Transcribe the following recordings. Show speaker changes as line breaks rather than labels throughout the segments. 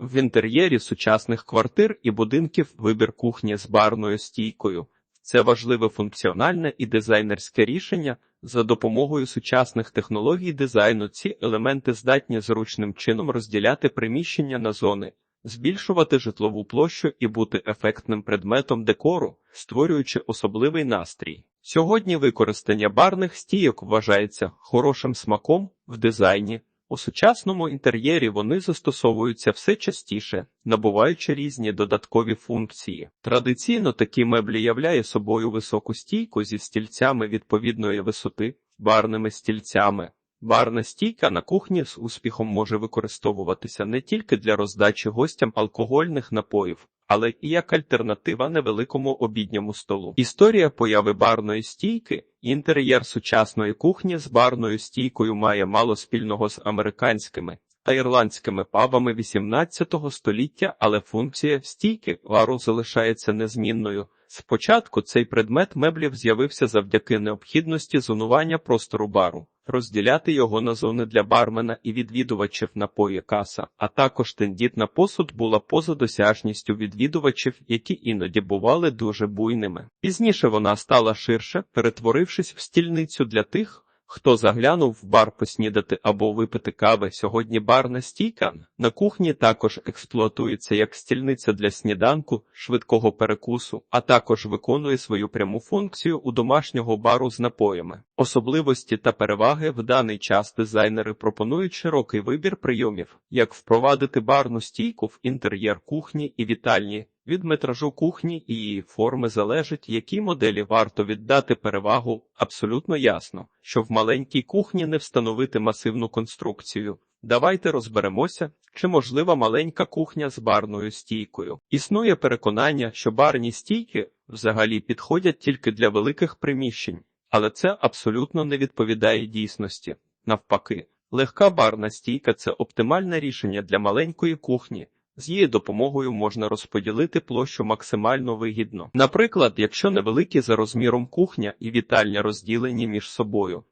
В інтер'єрі сучасних квартир і будинків вибір кухні з барною стійкою. Це важливе функціональне і дизайнерське рішення. За допомогою сучасних технологій дизайну ці елементи здатні зручним чином розділяти приміщення на зони, збільшувати житлову площу і бути ефектним предметом декору, створюючи особливий настрій. Сьогодні використання барних стійок вважається хорошим смаком в дизайні. У сучасному інтер'єрі вони застосовуються все частіше, набуваючи різні додаткові функції. Традиційно такі меблі являє собою високу стійку зі стільцями відповідної висоти, барними стільцями. Барна стійка на кухні з успіхом може використовуватися не тільки для роздачі гостям алкогольних напоїв, але і як альтернатива невеликому обідньому столу. Історія появи барної стійки інтер'єр сучасної кухні з барною стійкою має мало спільного з американськими та ірландськими пабами XVIII століття, але функція стійки бару залишається незмінною. Спочатку цей предмет меблів з'явився завдяки необхідності зонування простору бару, розділяти його на зони для бармена і відвідувачів напої каса, а також тендітна посуд була поза досяжністю відвідувачів, які іноді бували дуже буйними. Пізніше вона стала ширше, перетворившись в стільницю для тих, Хто заглянув в бар поснідати або випити кави, сьогодні барна стійка на кухні також експлуатується як стільниця для сніданку, швидкого перекусу, а також виконує свою пряму функцію у домашнього бару з напоями. Особливості та переваги в даний час дизайнери пропонують широкий вибір прийомів, як впровадити барну стійку в інтер'єр кухні і вітальні. Від метражу кухні і її форми залежить, якій моделі варто віддати перевагу. Абсолютно ясно, що в маленькій кухні не встановити масивну конструкцію. Давайте розберемося, чи можлива маленька кухня з барною стійкою. Існує переконання, що барні стійки взагалі підходять тільки для великих приміщень, але це абсолютно не відповідає дійсності. Навпаки, легка барна стійка це оптимальне рішення для маленької кухні. З її допомогою можна розподілити площу максимально вигідно. Наприклад, якщо невеликі за розміром кухня і вітальня розділені між собою,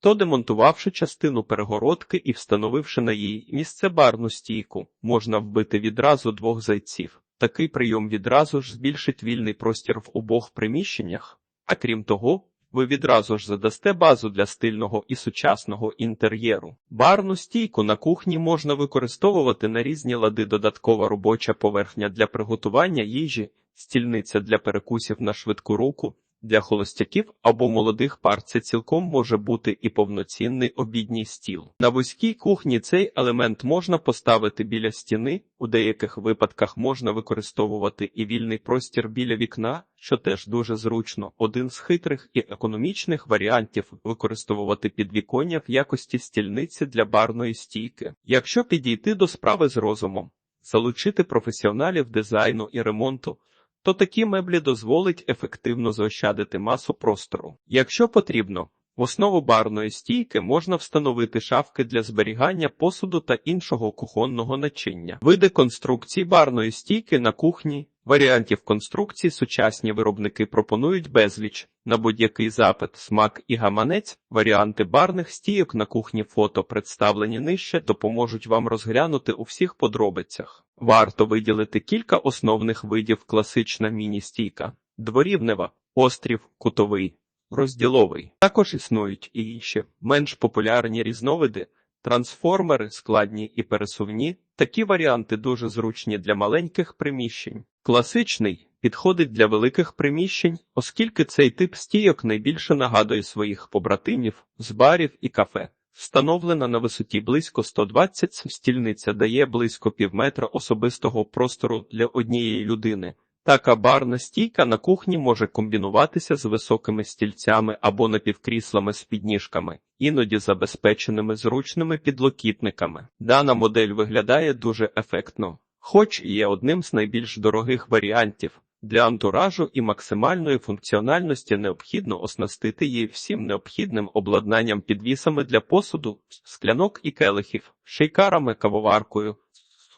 то демонтувавши частину перегородки і встановивши на її місце барну стійку, можна вбити відразу двох зайців. Такий прийом відразу ж збільшить вільний простір в обох приміщеннях, а крім того, ви відразу ж задасте базу для стильного і сучасного інтер'єру. Барну стійку на кухні можна використовувати на різні лади додаткова робоча поверхня для приготування їжі, стільниця для перекусів на швидку руку. Для холостяків або молодих пар це цілком може бути і повноцінний обідній стіл. На вузькій кухні цей елемент можна поставити біля стіни, у деяких випадках можна використовувати і вільний простір біля вікна, що теж дуже зручно. Один з хитрих і економічних варіантів використовувати підвіконня в якості стільниці для барної стійки. Якщо підійти до справи з розумом, залучити професіоналів дизайну і ремонту то такі меблі дозволить ефективно заощадити масу простору. Якщо потрібно, в основу барної стійки можна встановити шафки для зберігання посуду та іншого кухонного начиння. Види конструкції барної стійки на кухні. Варіантів конструкції сучасні виробники пропонують безліч на будь-який запит, смак і гаманець. Варіанти барних стійок на кухні фото представлені нижче, допоможуть вам розглянути у всіх подробицях. Варто виділити кілька основних видів класична міні-стійка, дворівнева, острів, кутовий, розділовий. Також існують і інші менш популярні різновиди. Трансформери складні і пересувні, такі варіанти дуже зручні для маленьких приміщень. Класичний підходить для великих приміщень, оскільки цей тип стійок найбільше нагадує своїх побратимів з барів і кафе. Встановлена на висоті близько 120 стільниця дає близько півметра особистого простору для однієї людини. Така барна стійка на кухні може комбінуватися з високими стільцями або напівкріслами з підніжками, іноді забезпеченими зручними підлокітниками. Дана модель виглядає дуже ефектно, хоч і є одним з найбільш дорогих варіантів. Для антуражу і максимальної функціональності необхідно оснастити її всім необхідним обладнанням підвісами для посуду, склянок і келихів, шейкарами, кавоваркою,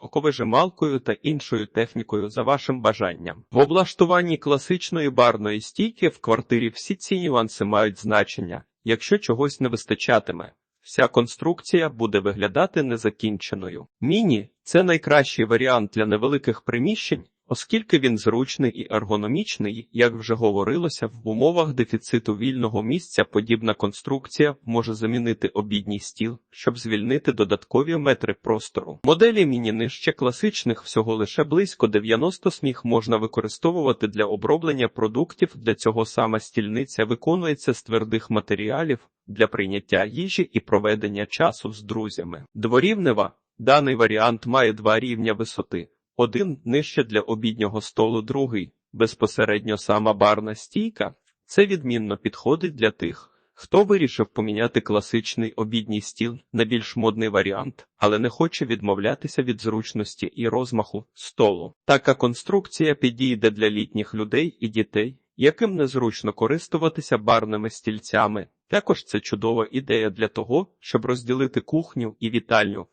оковижималкою та іншою технікою за вашим бажанням. В облаштуванні класичної барної стійки в квартирі всі ці нюанси мають значення. Якщо чогось не вистачатиме, вся конструкція буде виглядати незакінченою. Міні це найкращий варіант для невеликих приміщень, оскільки він зручний і ергономічний, як вже говорилося, в умовах дефіциту вільного місця подібна конструкція може замінити обідній стіл, щоб звільнити додаткові метри простору. Моделі міні нижче класичних всього лише близько 90 сміх можна використовувати для оброблення продуктів. Для цього саме стільниця виконується з твердих матеріалів для прийняття їжі і проведення часу з друзями. Дворівнева даний варіант має два рівня висоти. Один нижче для обіднього столу, другий безпосередньо сама барна стійка. Це відмінно підходить для тих, хто вирішив поміняти класичний обідній стіл на більш модний варіант, але не хоче відмовлятися від зручності і розмаху столу. Така конструкція підійде для літніх людей і дітей, яким незручно користуватися барними стільцями. Також це чудова ідея для того, щоб розділити кухню і вітальню.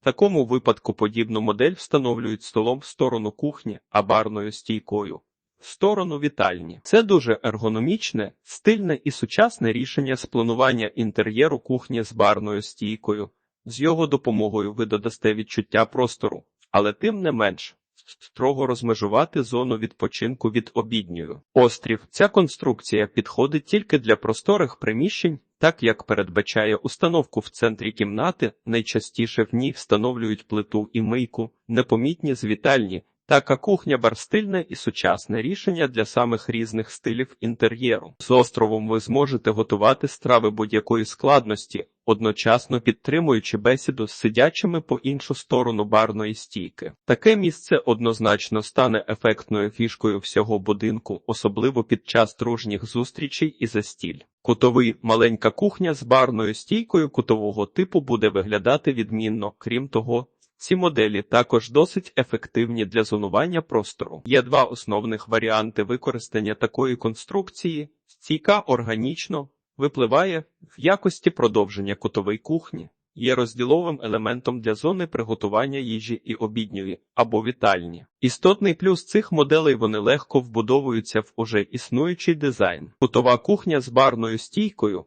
В такому випадку подібну модель встановлюють столом в сторону кухні, а барною стійкою в сторону вітальні. Це дуже ергономічне, стильне і сучасне рішення з планування інтер'єру кухні з барною стійкою. З його допомогою ви додасте відчуття простору, але тим не менш. Строго розмежувати зону відпочинку від обідньою. Острів. Ця конструкція підходить тільки для просторих приміщень, так як передбачає установку в центрі кімнати, найчастіше в ній встановлюють плиту і мийку, непомітні з вітальні. Така кухня барстильне і сучасне рішення для самих різних стилів інтер'єру. З островом ви зможете готувати страви будь-якої складності, одночасно підтримуючи бесіду з сидячими по іншу сторону барної стійки. Таке місце однозначно стане ефектною фішкою всього будинку, особливо під час дружніх зустрічей і застіль. Кутовий маленька кухня з барною стійкою кутового типу буде виглядати відмінно, крім того. Ці моделі також досить ефективні для зонування простору. Є два основних варіанти використання такої конструкції: стійка органічно випливає в якості продовження кутової кухні, є розділовим елементом для зони приготування їжі і обідньої або вітальні. Істотний плюс цих моделей вони легко вбудовуються в уже існуючий дизайн. Кутова кухня з барною стійкою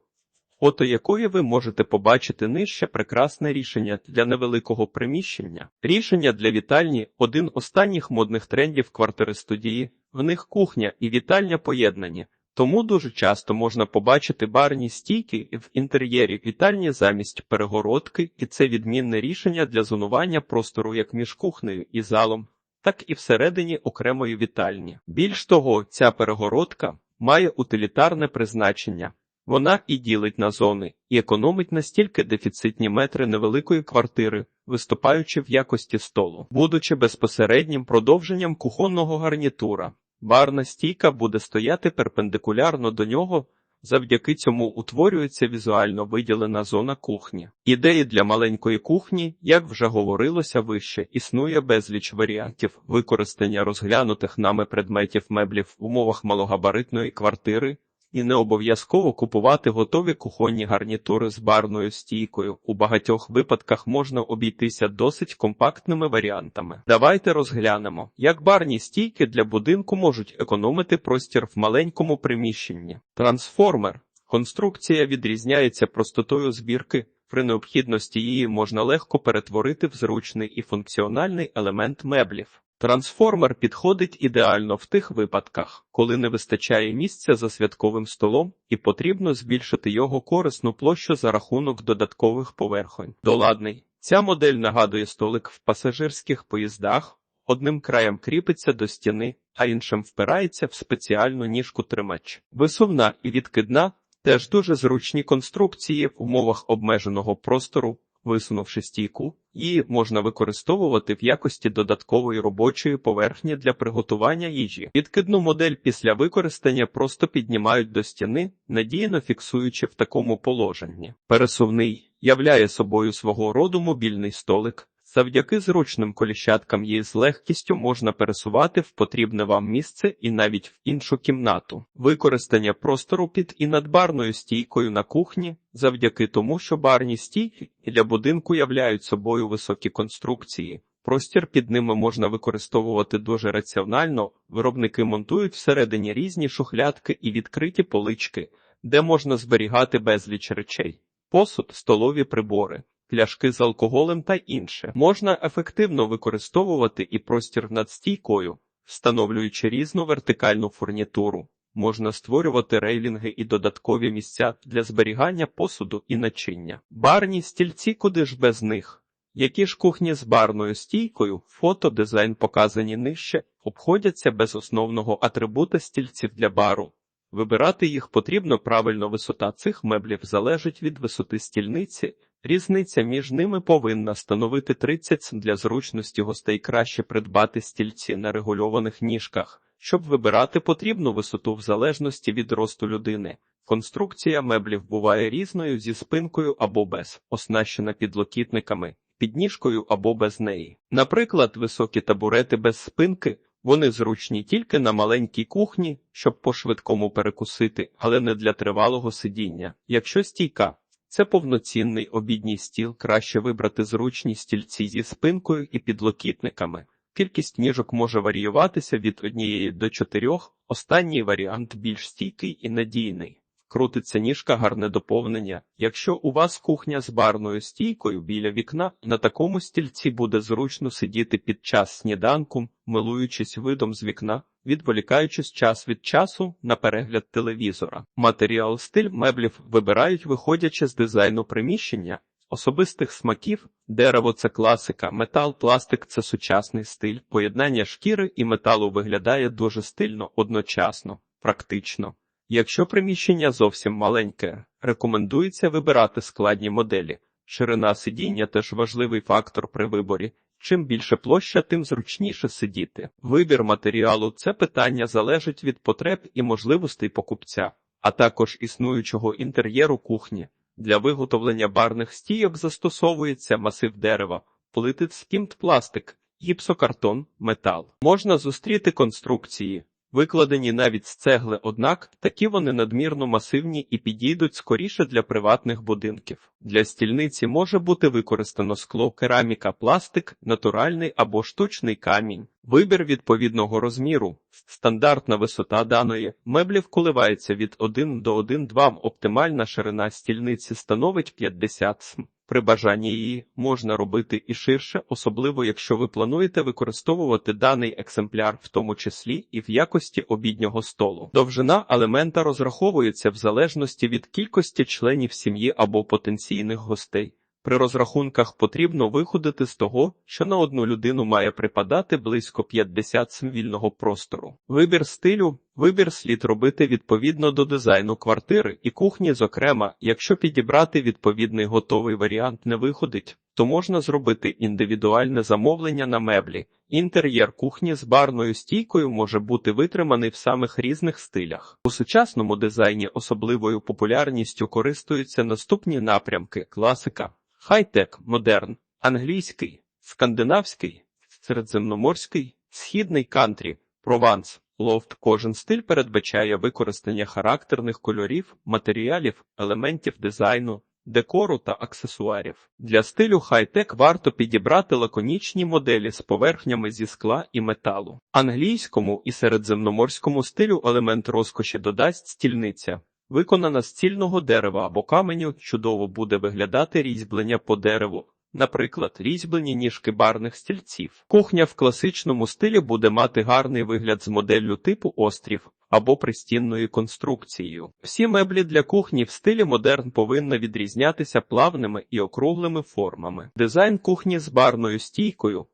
фото якої ви можете побачити нижче прекрасне рішення для невеликого приміщення. Рішення для вітальні один останніх модних трендів квартири студії. В них кухня і вітальня поєднані. Тому дуже часто можна побачити барні стійки в інтер'єрі вітальні замість перегородки, і це відмінне рішення для зонування простору як між кухнею і залом, так і всередині окремої вітальні. Більш того, ця перегородка має утилітарне призначення. Вона і ділить на зони, і економить настільки дефіцитні метри невеликої квартири, виступаючи в якості столу, будучи безпосереднім продовженням кухонного гарнітура. Барна стійка буде стояти перпендикулярно до нього, завдяки цьому утворюється візуально виділена зона кухні. Ідеї для маленької кухні, як вже говорилося вище, існує безліч варіантів використання розглянутих нами предметів меблів в умовах малогабаритної квартири. І не обов'язково купувати готові кухонні гарнітури з барною стійкою. У багатьох випадках можна обійтися досить компактними варіантами. Давайте розглянемо, як барні стійки для будинку можуть економити простір в маленькому приміщенні. Трансформер. Конструкція відрізняється простотою збірки. При необхідності її можна легко перетворити в зручний і функціональний елемент меблів. Трансформер підходить ідеально в тих випадках, коли не вистачає місця за святковим столом і потрібно збільшити його корисну площу за рахунок додаткових поверхонь. Доладний. Ця модель нагадує столик в пасажирських поїздах, одним краєм кріпиться до стіни, а іншим впирається в спеціальну ніжку тримач. Висувна і відкидна теж дуже зручні конструкції в умовах обмеженого простору. Висунувши стійку, її можна використовувати в якості додаткової робочої поверхні для приготування їжі. Відкидну модель після використання просто піднімають до стіни, надійно фіксуючи в такому положенні. Пересувний являє собою свого роду мобільний столик. Завдяки зручним коліщаткам її з легкістю можна пересувати в потрібне вам місце і навіть в іншу кімнату. Використання простору під і над барною стійкою на кухні, завдяки тому, що барні стійки для будинку являють собою високі конструкції. Простір під ними можна використовувати дуже раціонально. Виробники монтують всередині різні шухлядки і відкриті полички, де можна зберігати безліч речей. посуд, столові прибори, пляшки з алкоголем та інше. Можна ефективно використовувати і простір над стійкою, встановлюючи різну вертикальну фурнітуру. Можна створювати рейлінги і додаткові місця для зберігання посуду і начиння. Барні стільці куди ж без них. Які ж кухні з барною стійкою, фото, дизайн показані нижче, обходяться без основного атрибута стільців для бару. Вибирати їх потрібно правильно висота цих меблів залежить від висоти стільниці. Різниця між ними повинна становити 30 см. для зручності гостей краще придбати стільці на регульованих ніжках. Щоб вибирати потрібну висоту в залежності від росту людини. Конструкція меблів буває різною зі спинкою або без, оснащена підлокітниками, підніжкою або без неї. Наприклад, високі табурети без спинки, вони зручні тільки на маленькій кухні, щоб по-швидкому перекусити, але не для тривалого сидіння. Якщо стійка, це повноцінний обідній стіл, краще вибрати зручні стільці зі спинкою і підлокітниками. Кількість ніжок може варіюватися від однієї до чотирьох. Останній варіант більш стійкий і надійний. Крутиться ніжка гарне доповнення. Якщо у вас кухня з барною стійкою біля вікна, на такому стільці буде зручно сидіти під час сніданку, милуючись видом з вікна, відволікаючись час від часу на перегляд телевізора. Матеріал стиль меблів вибирають, виходячи з дизайну приміщення. Особистих смаків дерево це класика, метал, пластик це сучасний стиль. Поєднання шкіри і металу виглядає дуже стильно, одночасно, практично. Якщо приміщення зовсім маленьке, рекомендується вибирати складні моделі. Ширина сидіння теж важливий фактор при виборі. Чим більше площа, тим зручніше сидіти. Вибір матеріалу це питання залежить від потреб і можливостей покупця, а також існуючого інтер'єру кухні. Для виготовлення барних стійок застосовується масив дерева, плити скімт пластик, гіпсокартон, метал. Можна зустріти конструкції, викладені навіть з цегли, однак такі вони надмірно масивні і підійдуть скоріше для приватних будинків. Для стільниці може бути використано скло, кераміка, пластик, натуральний або штучний камінь. Вибір відповідного розміру. Стандартна висота даної меблів коливається від 1 до 1,2 Оптимальна ширина стільниці становить 50 см. При бажанні її можна робити і ширше, особливо якщо ви плануєте використовувати даний екземпляр, в тому числі і в якості обіднього столу. Довжина елемента розраховується в залежності від кількості членів сім'ї або потенційних гостей. При розрахунках потрібно виходити з того, що на одну людину має припадати близько 50 см вільного простору. Вибір стилю Вибір слід робити відповідно до дизайну квартири і кухні, зокрема, якщо підібрати відповідний готовий варіант не виходить, то можна зробити індивідуальне замовлення на меблі. Інтер'єр кухні з барною стійкою може бути витриманий в самих різних стилях. У сучасному дизайні особливою популярністю користуються наступні напрямки: класика, хай-тек, модерн, англійський, скандинавський, середземноморський, східний кантрі, прованс. Лофт кожен стиль передбачає використання характерних кольорів, матеріалів, елементів дизайну, декору та аксесуарів. Для стилю хай-тек варто підібрати лаконічні моделі з поверхнями зі скла і металу. Англійському і середземноморському стилю елемент розкоші додасть стільниця. Виконана з цільного дерева або каменю чудово буде виглядати різьблення по дереву. Наприклад, різьблені ніжки барних стільців. Кухня в класичному стилі буде мати гарний вигляд з моделлю типу острів або пристінною конструкцією. Всі меблі для кухні в стилі модерн повинні відрізнятися плавними і округлими формами. Дизайн кухні з барною стійкою,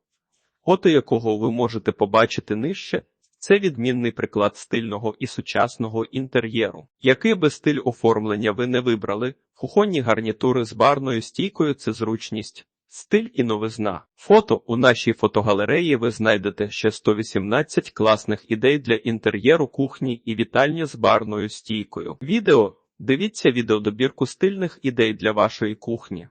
фото якого ви можете побачити нижче. Це відмінний приклад стильного і сучасного інтер'єру. Який би стиль оформлення ви не вибрали, кухонні гарнітури з барною стійкою це зручність, стиль і новизна. Фото у нашій фотогалереї ви знайдете ще 118 класних ідей для інтер'єру кухні і вітальні з барною стійкою. Відео дивіться відеодобірку стильних ідей для вашої кухні.